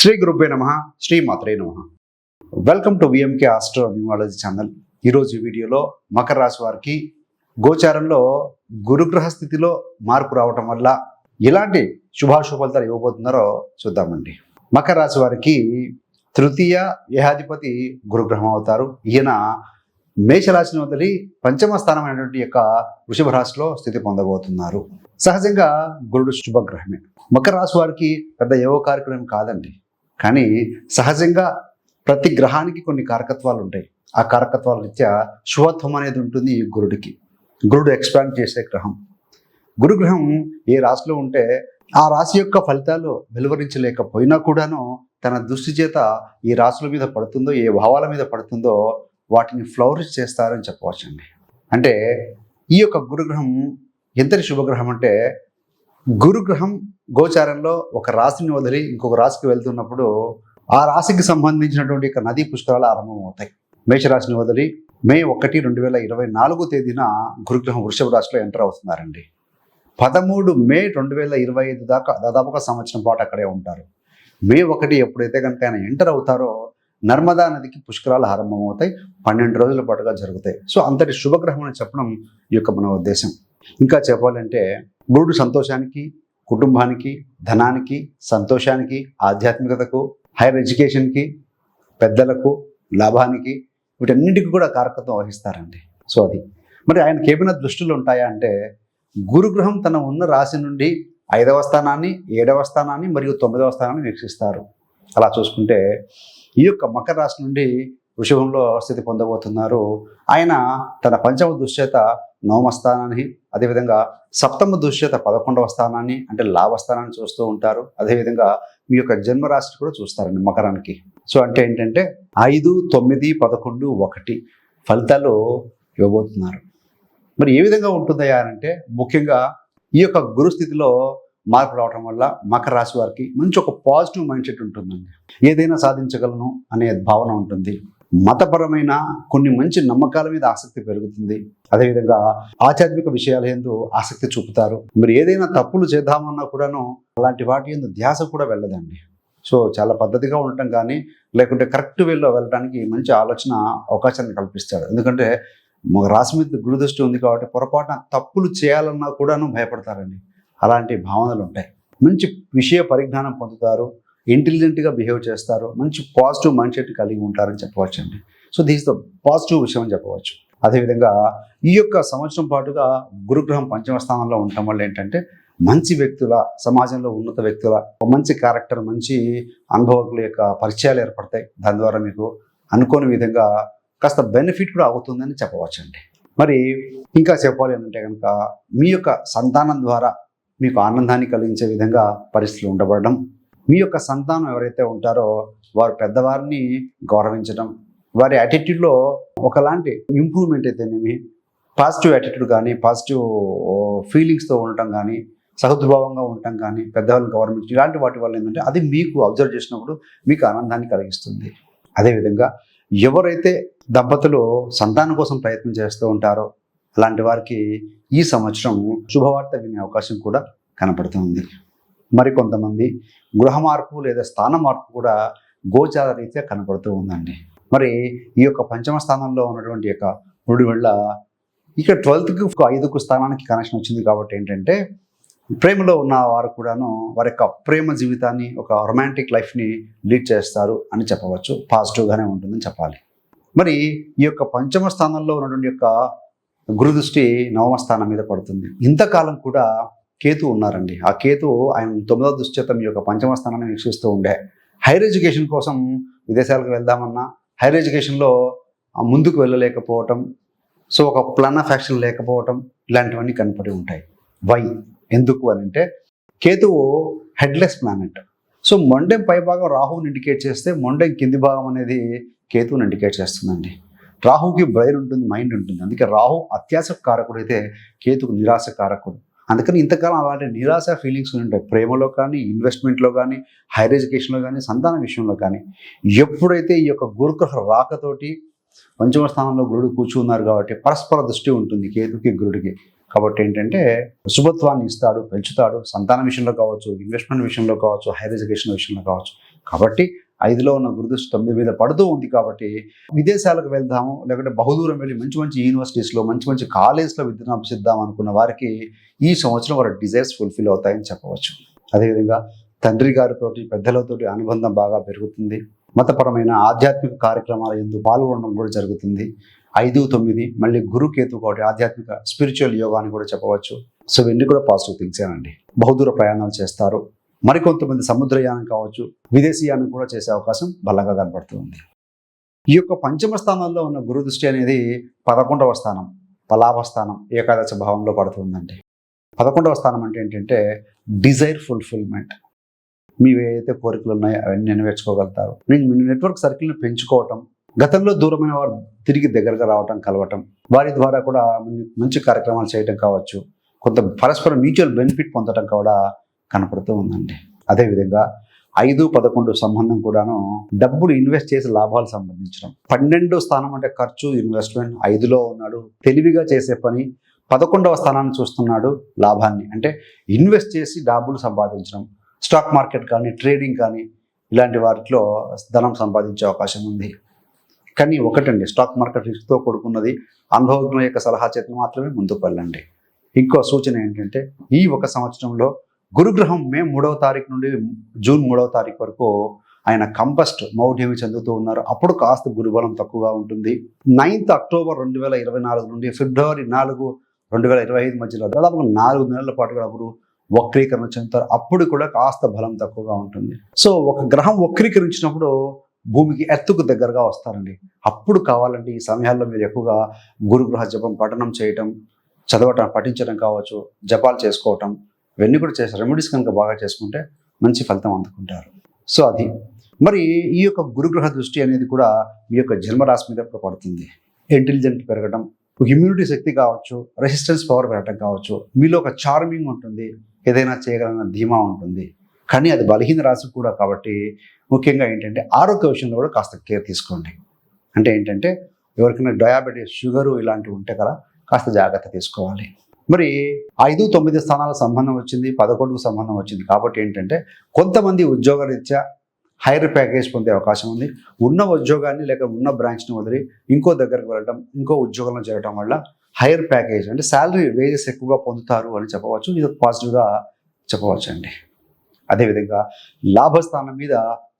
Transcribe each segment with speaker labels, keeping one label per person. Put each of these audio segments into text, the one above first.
Speaker 1: శ్రీ గురుబ్బే నమ శ్రీ మాత్రే నమ. Welcome to VMK astro numerology channel ఈరోజు వీడియోలో మకర రాశి వారికి గోచారంలో గురుగ్రహ స్థితిలో మార్పు రావటం వల్ల ఎలాంటి శుభాశుభ ఫలితాలు ఇవ్వబోతున్నారో చూద్దామండి. మకర రాశి వారికి తృతీయ ఏహాధిపతి గురుగ్రహం అవుతారు. ఈయన మేషరాశిని వదిలి పంచమ స్థానమైనటువంటి యొక్క వృషభ రాశిలో స్థితి పొందబోతున్నారు. సహజంగా గురుడు శుభగ్రహమే. మకర రాశి వారికి పెద్ద ఏవో కార్యక్రమం కాదండి. కానీ సహజంగా ప్రతి గ్రహానికి కొన్ని కారకత్వాలు ఉంటాయి ఆ కారకత్వాల రీత్యా శుభత్వం అనేది ఉంటుంది ఈ గురుడికి. గురుడు ఎక్స్పాండ్ చేసే గ్రహం. గురుగ్రహం ఏ రాశిలో ఉంటే ఆ రాశి యొక్క ఫలితాలు వెలువరించలేకపోయినా కూడాను తన దృష్టి చేత ఈ రాశుల మీద పడుతుందో ఏ భావాల మీద పడుతుందో వాటిని ఫ్లవరిష్ చేస్తారని చెప్పవచ్చండి. అంటే ఈ యొక్క గురుగ్రహం ఎంతటి శుభగ్రహం అంటే గురుగ్రహం గోచారంలో ఒక రాశిని వదిలి ఇంకొక రాశికి వెళ్తున్నప్పుడు ఆ రాశికి సంబంధించినటువంటి యొక్క నదీ పుష్కరాలు ఆరంభమవుతాయి. మేషరాశిని వదిలి మే ఒకటి రెండు వేల ఇరవై నాలుగో తేదీన గురుగ్రహం వృషభ రాశిలో ఎంటర్ అవుతున్నారండి. పదమూడు మే రెండు వేల ఇరవై ఐదు దాకా దాదాపుగా సంవత్సరం పాటు అక్కడే ఉంటారు. మే ఒకటి ఎప్పుడైతే కనుక ఆయన ఎంటర్ అవుతారో నర్మదా నదికి పుష్కరాలు ఆరంభమవుతాయి. పన్నెండు రోజుల పాటుగా జరుగుతాయి. సో అంతటి శుభగ్రహం అని చెప్పడం ఈ యొక్క మన ఉద్దేశం. ఇంకా చెప్పాలంటే గురుడు సంతోషానికి కుటుంబానికి ధనానికి సంతోషానికి ఆధ్యాత్మికతకు హైయర్ ఎడ్యుకేషన్కి పెద్దలకు లాభానికి వీటన్నిటికీ కూడా కారకత్వం వహిస్తారండి. సో అది. మరి ఆయనకి ఏమైనా దృష్టిలో ఉంటాయా అంటే గురుగ్రహం తన ఉన్న రాశి నుండి ఐదవ స్థానాన్ని ఏడవ స్థానాన్ని మరియు తొమ్మిదవ స్థానాన్ని వీక్షిస్తారు. అలా చూసుకుంటే ఈ యొక్క మకర రాశి నుండి వృషభంలో స్థితి పొందబోతున్నారు. ఆయన తన పంచమ దుశ్చేత నవమ స్థానాన్ని అదేవిధంగా సప్తమ దుశ్చేత పదకొండవ స్థానాన్ని అంటే లాభస్థానాన్ని చూస్తూ ఉంటారు. అదేవిధంగా మీ యొక్క జన్మరాశి కూడా చూస్తారండి మకరానికి సో అంటే ఏంటంటే ఐదు తొమ్మిది పదకొండు ఒకటి ఫలితాలు ఇవ్వబోతున్నారు. మరి ఏ విధంగా ఉంటుందయ్యా అంటే ముఖ్యంగా ఈ యొక్క గురుస్థితిలో మార్పు రావడం వల్ల మకర రాశి వారికి మంచి ఒక పాజిటివ్ మైండ్ సెట్ ఉంటుందండి. ఏదైనా సాధించగలను అనే భావన ఉంటుంది. మతపరమైన కొన్ని మంచి నమ్మకాల మీద ఆసక్తి పెరుగుతుంది. అదేవిధంగా ఆధ్యాత్మిక విషయాల ఎందు ఆసక్తి చూపుతారు. మరి ఏదైనా తప్పులు చేద్దామన్నా కూడాను అలాంటి వాటి ఎందు ధ్యాస కూడా వెళ్ళదండి. సో చాలా పద్ధతిగా ఉండటం కానీ లేకుంటే కరెక్ట్ వేలో వెళ్ళడానికి మంచి ఆలోచన అవకాశాన్ని కల్పిస్తాడు ఎందుకంటే మా రాశి మీద గురుదృష్టి ఉంది కాబట్టి పొరపాటున తప్పులు చేయాలన్నా కూడాను భయపడతారండి. అలాంటి భావనలు ఉంటాయి. మంచి విషయ పరిజ్ఞానం పొందుతారు. ఇంటెలిజెంట్గా బిహేవ్ చేస్తారు మంచి పాజిటివ్ మైండ్ సెట్ కలిగి ఉంటారని చెప్పవచ్చు అండి సో దీస్ ద పాజిటివ్ విషయం అని చెప్పవచ్చు. అదేవిధంగా ఈ యొక్క సంవత్సరం పాటుగా గురుగ్రహం పంచమ స్థానంలో ఉండటం వల్ల ఏంటంటే మంచి వ్యక్తుల సమాజంలో ఉన్నత వ్యక్తుల మంచి క్యారెక్టర్ మంచి అనుభవకుల యొక్క పరిచయాలు ఏర్పడతాయి. దాని ద్వారా మీకు అనుకోని విధంగా కాస్త బెనిఫిట్ కూడా అవుతుందని చెప్పవచ్చండి. మరి ఇంకా చెప్పాలి అంటే కనుక మీ యొక్క సంతానం ద్వారా మీకు ఆనందాన్ని కలిగించే విధంగా పరిస్థితులు ఉండబడడం మీ యొక్క సంతానం ఎవరైతే ఉంటారో వారు పెద్దవారిని గౌరవించడం వారి యాటిట్యూడ్లో ఒకలాంటి ఇంప్రూవ్మెంట్ అయితేనేమి పాజిటివ్ యాటిట్యూడ్ కానీ పాజిటివ్ ఫీలింగ్స్తో ఉండటం కానీ సహృద్భావంగా ఉండటం కానీ పెద్దవాళ్ళని గౌరవించడం ఇలాంటి వాటి వల్ల ఏంటంటే అది మీకు అబ్జర్వ్ చేసినప్పుడు మీకు ఆనందాన్ని కలిగిస్తుంది. అదేవిధంగా ఎవరైతే దంపతులు సంతానం కోసం ప్రయత్నం చేస్తూ ఉంటారో అలాంటి వారికి ఈ సంవత్సరం శుభవార్త వినే అవకాశం కూడా కనపడుతుంది మరి కొంతమంది గృహ మార్పు లేదా స్థాన మార్పు కూడా గోచార రీత్యా కనపడుతూ ఉందండి. మరి ఈ యొక్క పంచమ స్థానంలో ఉన్నటువంటి యొక్క మూడు వల్ల ఇక ట్వెల్త్కి ఐదుకు స్థానానికి కనెక్షన్ వచ్చింది కాబట్టి ఏంటంటే ప్రేమలో ఉన్న వారు కూడాను వారి యొక్క ప్రేమ జీవితాన్ని ఒక రొమాంటిక్ లైఫ్ని లీడ్ చేస్తారు అని చెప్పవచ్చు. పాజిటివ్గానే ఉంటుందని చెప్పాలి. మరి ఈ యొక్క పంచమ స్థానంలో ఉన్నటువంటి యొక్క గురుదృష్టి నవమ స్థానం మీద పడుతుంది. ఇంతకాలం కూడా కేతు ఉన్నారండి. ఆ కేతు ఆయన తొమ్మిదవ దుశ్చేత యొక్క పంచమ స్థానాన్ని వీక్షిస్తూ ఉండే. హైయర్ ఎడ్యుకేషన్ కోసం విదేశాలకు వెళ్దామన్నా హైయర్ ఎడ్యుకేషన్లో ముందుకు వెళ్ళలేకపోవటం సో ఒక ప్లాన్ ఆఫ్ యాక్షన్ లేకపోవటం ఇలాంటివన్నీ కనపడి ఉంటాయి. వై ఎందుకు అని అంటే కేతువు హెడ్లెస్ ప్లానెట్ సో మొండెం పైభాగం రాహువుని ఇండికేట్ చేస్తే మొండెం కింది భాగం అనేది కేతువుని ఇండికేట్ చేస్తుందండి. రాహుకి బ్రెయిన్ ఉంటుంది మైండ్ ఉంటుంది. అందుకే రాహు అత్యాశ కారకుడు అయితే కేతుకు నిరాశ కారకుడు. అందుకని ఇంతకాలం అలాంటి నిరాశ ఫీలింగ్స్ ఉంటాయి ప్రేమలో కానీ ఇన్వెస్ట్మెంట్లో కానీ హైయర్ ఎడ్యుకేషన్లో కానీ సంతాన విషయంలో కానీ ఎప్పుడైతే ఈ యొక్క గురుగ్రహ రాకతోటి పంచమ స్థానంలో గురుడు కూర్చున్నారు కాబట్టి పరస్పర దృష్టి ఉంటుంది కేతుకి గురుడికి. కాబట్టి ఏంటంటే శుభత్వాన్ని ఇస్తాడు పెంచుతాడు. సంతాన విషయంలో కావచ్చు ఇన్వెస్ట్మెంట్ విషయంలో కావచ్చు హైయర్ ఎడ్యుకేషన్ విషయంలో కావచ్చు. కాబట్టి ఐదులో ఉన్న గురుదృష్టి తొమ్మిది మీద పడుతూ ఉంది కాబట్టి విదేశాలకు వెళ్దాము లేకుంటే బహుదూరం వెళ్ళి మంచి మంచి యూనివర్సిటీస్లో మంచి మంచి కాలేజ్లో విద్యను అభ్యసిద్దాం అనుకున్న వారికి ఈ సంవత్సరం వారి డిజైర్స్ ఫుల్ఫిల్ అవుతాయని చెప్పవచ్చు. అదేవిధంగా తండ్రి గారితోటి పెద్దలతోటి అనుబంధం బాగా పెరుగుతుంది. మతపరమైన ఆధ్యాత్మిక కార్యక్రమాల ఎందు పాల్గొనడం కూడా జరుగుతుంది. ఐదు తొమ్మిది మళ్ళీ గురుకేతు కాబట్టి ఆధ్యాత్మిక స్పిరిచువల్ యోగా అని కూడా చెప్పవచ్చు. సో ఇవన్నీ కూడా పాజిటివ్ థింగ్స్ అండి. బహుదూర ప్రయాణాలు చేస్తారు. మరికొంతమంది సముద్రయానం కావచ్చు విదేశీయానం కూడా చేసే అవకాశం బలంగా కనబడుతుంది ఈ యొక్క పంచమ స్థానంలో ఉన్న గురు దృష్టి అనేది పదకొండవ స్థానం పలాభ స్థానం ఏకాదశ భావంలో పడుతుందండి. పదకొండవ స్థానం అంటే ఏంటంటే డిజైర్ ఫుల్ఫిల్మెంట్. మీవి ఏదైతే కోరికలు ఉన్నాయో అవన్నీ నెరవేర్చుకోగలుగుతారు. నేను మీ నెట్వర్క్ సర్కిల్ని పెంచుకోవటం గతంలో దూరమైన వారు తిరిగి దగ్గరగా రావటం కలవటం వారి ద్వారా కూడా మంచి కార్యక్రమాలు చేయటం కావచ్చు కొంత పరస్పర మ్యూచువల్ బెనిఫిట్ పొందటం కూడా కనపడుతూ ఉందండి. అదేవిధంగా ఐదు పదకొండు సంబంధం కూడాను డబ్బులు ఇన్వెస్ట్ చేసి లాభాలు సంబంధించడం. పన్నెండో స్థానం అంటే ఖర్చు ఇన్వెస్ట్మెంట్ ఐదులో ఉన్నాడు. తెలివిగా చేసే పని పదకొండవ స్థానాన్ని చూస్తున్నాడు లాభాన్ని. అంటే ఇన్వెస్ట్ చేసి డబ్బులు సంపాదించడం. స్టాక్ మార్కెట్ కానీ ట్రేడింగ్ కానీ ఇలాంటి వాటిలో ధనం సంపాదించే అవకాశం ఉంది. కానీ ఒకటండి స్టాక్ మార్కెట్ రిస్క్తో కూడుకున్నది అనుభవజ్ఞుల యొక్క సలహా చేత మాత్రమే ముందుకు వెళ్ళండి. ఇంకో సూచన ఏంటంటే ఈ ఒక సంవత్సరంలో గురుగ్రహం మే మూడవ తారీఖు నుండి జూన్ మూడవ తారీఖు వరకు ఆయన కంపస్ట్ మౌఢ్యమి చెందుతూ ఉన్నారు. అప్పుడు కాస్త గురుబలం తక్కువగా ఉంటుంది. నైన్త్ అక్టోబర్ రెండు వేల ఇరవై నాలుగు నుండి ఫిబ్రవరి నాలుగు రెండు వేల ఇరవై ఐదు మధ్యలో దాదాపు నాలుగు నెలల పాటు కూడా వక్రీకరణ చెందుతారు. అప్పుడు కూడా కాస్త బలం తక్కువగా ఉంటుంది. సో ఒక గ్రహం వక్రీకరించినప్పుడు భూమికి ఎత్తుకు దగ్గరగా వస్తారండి. అప్పుడు కావాలంటే ఈ సమయాల్లో మీరు ఎక్కువగా గురుగ్రహ జపం పఠనం చేయటం చదవటం పఠించడం కావచ్చు జపాలు చేసుకోవటం ఇవన్నీ కూడా చేసి రెమెడీస్ కనుక బాగా చేసుకుంటే మంచి ఫలితం అందుకుంటారు. సో అది. మరి ఈ యొక్క గురుగ్రహ దృష్టి అనేది కూడా మీ యొక్క జన్మరాశి మీద కూడా పడుతుంది. ఇంటెలిజెంట్ పెరగడం ఇమ్యూనిటీ శక్తి కావచ్చు రెసిస్టెన్స్ పవర్ పెరగడం కావచ్చు మీలో ఒక చార్మింగ్ ఉంటుంది ఏదైనా చేయగలన ధీమా ఉంటుంది. కానీ అది బలహీన రాశి కూడా కాబట్టి ముఖ్యంగా ఏంటంటే ఆరోగ్య విషయంలో కూడా కాస్త కేర్ తీసుకోండి. అంటే ఏంటంటే ఎవరికైనా డయాబెటీస్ షుగరు ఇలాంటివి ఉంటే కదా కాస్త జాగ్రత్త తీసుకోవాలి. మరి ఐదు తొమ్మిది స్థానాల సంబంధం వచ్చింది పదకొండుకు సంబంధం వచ్చింది. కాబట్టి ఏంటంటే కొంతమంది ఉద్యోగరీత్యా హైర్ ప్యాకేజ్ పొందే అవకాశం ఉంది. ఉన్న ఉద్యోగాన్ని లేక ఉన్న బ్రాంచ్ని వదిలి ఇంకో దగ్గరకు వెళ్ళడం ఇంకో ఉద్యోగంలో చేరడం వల్ల హైయర్ ప్యాకేజ్ అంటే శాలరీ వేజెస్ ఎక్కువగా పొందుతారు అని చెప్పవచ్చు. ఇది పాజిటివ్గా చెప్పవచ్చు అండి అదేవిధంగా లాభస్థానం మీద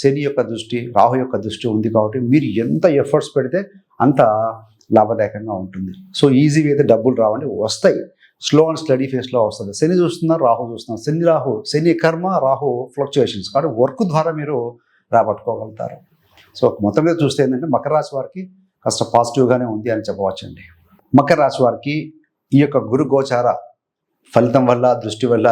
Speaker 1: శని యొక్క దృష్టి రాహు యొక్క దృష్టి ఉంది కాబట్టి మీరు ఎంత ఎఫర్ట్స్ పెడితే అంత లాభదాయకంగా ఉంటుంది. సో ఈజీగా అయితే డబ్బులు రావండి వస్తాయి. స్లో అండ్ స్టడీ ఫేస్లో వస్తుంది. శని చూస్తున్నారు రాహు చూస్తున్నారు. శని రాహు శని కర్మ రాహు ఫ్లక్చుయేషన్స్. కాబట్టి వర్క్ ద్వారా మీరు రాబట్టుకోగలుగుతారు. సో మొత్తం మీద చూస్తే ఏంటంటే మకర రాశి వారికి కాస్త పాజిటివ్గానే ఉంది అని చెప్పవచ్చండి. మకర రాశి వారికి ఈ యొక్క గురు గోచార ఫలితం వల్ల దృష్టి వల్ల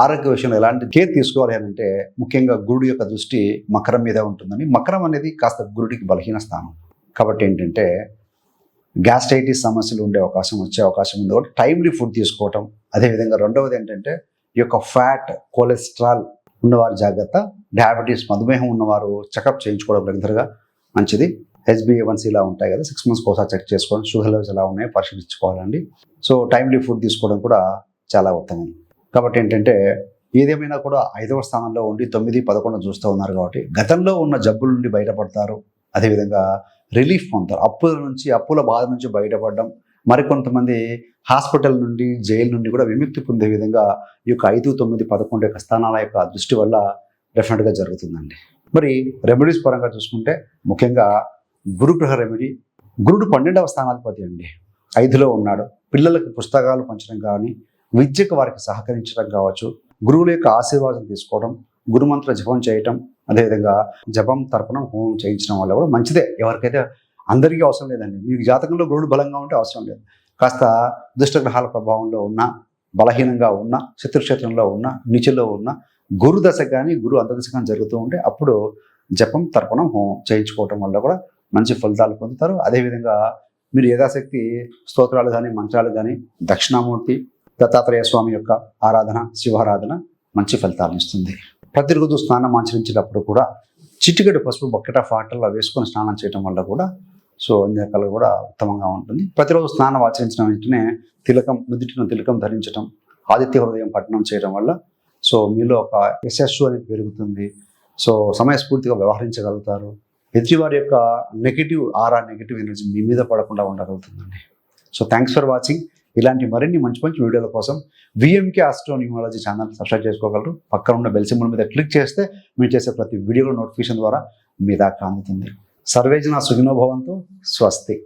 Speaker 1: ఆరోగ్య విషయంలో ఎలాంటి కేర్ తీసుకోవాలి అని అంటే ముఖ్యంగా గురుడు యొక్క దృష్టి మకరం మీద ఉంటుందని మకరం అనేది కాస్త గురుడికి బలహీన స్థానం. కాబట్టి ఏంటంటే గ్యాస్ట్రైటిస్ సమస్యలు ఉండే అవకాశం వచ్చే అవకాశం ఉంది. కాబట్టి టైమ్లీ ఫుడ్ తీసుకోవటం. అదేవిధంగా రెండవది ఏంటంటే ఈ యొక్క ఫ్యాట్ కొలెస్ట్రాల్ ఉన్నవారు జాగ్రత్త. డయాబెటీస్ మధుమేహం ఉన్నవారు చెకప్ చేయించుకోవడం రెగ్యులర్గా మంచిది. హెచ్బిఏవన్సీ ఇలా ఉంటాయి కదా సిక్స్ మంత్స్కి ఒకసారి చెక్ చేసుకోవడం షుగర్ లెవెల్స్ ఎలా ఉన్నాయో పరిశీలించుకోవాలండి. సో టైమ్లీ ఫుడ్ తీసుకోవడం కూడా చాలా ఉత్తమం. కాబట్టి ఏంటంటే ఏదేమైనా కూడా ఐదవ స్థానంలో ఉండి తొమ్మిది పదకొండు చూస్తూ ఉన్నారు కాబట్టి గతంలో ఉన్న జబ్బుల నుండి బయటపడతారు. అదేవిధంగా రిలీఫ్ పొందుతారు. అప్పుల నుంచి అప్పుల బాధ నుంచి బయటపడడం మరికొంతమంది హాస్పిటల్ నుండి జైలు నుండి కూడా విముక్తి పొందే విధంగా ఈ యొక్క ఐదు తొమ్మిది పదకొండు యొక్క స్థానాల యొక్క దృష్టి వల్ల డెఫినెట్గా జరుగుతుందండి. మరి రెమెడీస్ పరంగా చూసుకుంటే ముఖ్యంగా గురుగ్రహ రెమెడీ గురుడు పన్నెండవ స్థానాధిపతి అండి. ఐదులో ఉన్నాడు. పిల్లలకు పుస్తకాలు పంచడం కానీ విద్యకు వారికి సహకరించడం కావచ్చు. గురువుల యొక్క ఆశీర్వాదం తీసుకోవడం గురుమంత్ర జపం చేయటం అదేవిధంగా జపం తర్పణం హోమం చేయించడం వల్ల కూడా మంచిదే. ఎవరికైతే అందరికీ అవసరం లేదండి. మీకు జాతకంలో గురుడు బలంగా ఉంటే అవసరం లేదు. కాస్త దుష్టగ్రహాల ప్రభావంలో ఉన్న బలహీనంగా ఉన్న శత్రుక్షేత్రంలో ఉన్న నిచులో ఉన్న గురు దశ కానీ గురు అంతర్దశ కానీ జరుగుతూ ఉంటే అప్పుడు జపం తర్పణం హోమం చేయించుకోవటం వల్ల కూడా మంచి ఫలితాలు పొందుతారు. అదేవిధంగా మీరు యథాశక్తి స్తోత్రాలు కానీ మంత్రాలు కానీ దక్షిణామూర్తి దత్తాత్రేయ స్వామి యొక్క ఆరాధన శివారాధన మంచి ఫలితాలను ఇస్తుంది. ప్రతిరోజు స్నానం ఆచరించేటప్పుడు కూడా చిటికెడు పసుపు బకెట్ ఆఫ్ వాటర్లో వేసుకొని స్నానం చేయడం వల్ల కూడా సో అన్ని రకాలు కూడా ఉత్తమంగా ఉంటుంది. ప్రతిరోజు స్నానం ఆచరించిన వెంటనే తిలకం నుదుటిన తిలకం ధరించడం ఆదిత్య హృదయం పఠనం చేయడం వల్ల సో మీలో ఒక యశస్సు అనేది పెరుగుతుంది. సో సమయస్ఫూర్తిగా వ్యవహరించగలుగుతారు. ఎదుటివారి యొక్క నెగిటివ్ ఆరా నెగిటివ్ ఎనర్జీ మీ మీద పడకుండా ఉండగలుగుతుందండి. So thanks for watching. ఇలాంటి మరిన్ని మంచి మంచి వీడియోల కోసం VMK astro numerology channel subscribe చేసుకోగలరు. పక్కన ఉన్న బెల్ సింబల్ మీద క్లిక్ చేస్తే మీరు చేసే ప్రతి వీడియోలో నోటిఫికేషన్ ద్వారా మీ దాకా అందుతుంది. సర్వేజన సుఖినోభవంతో స్వస్తి.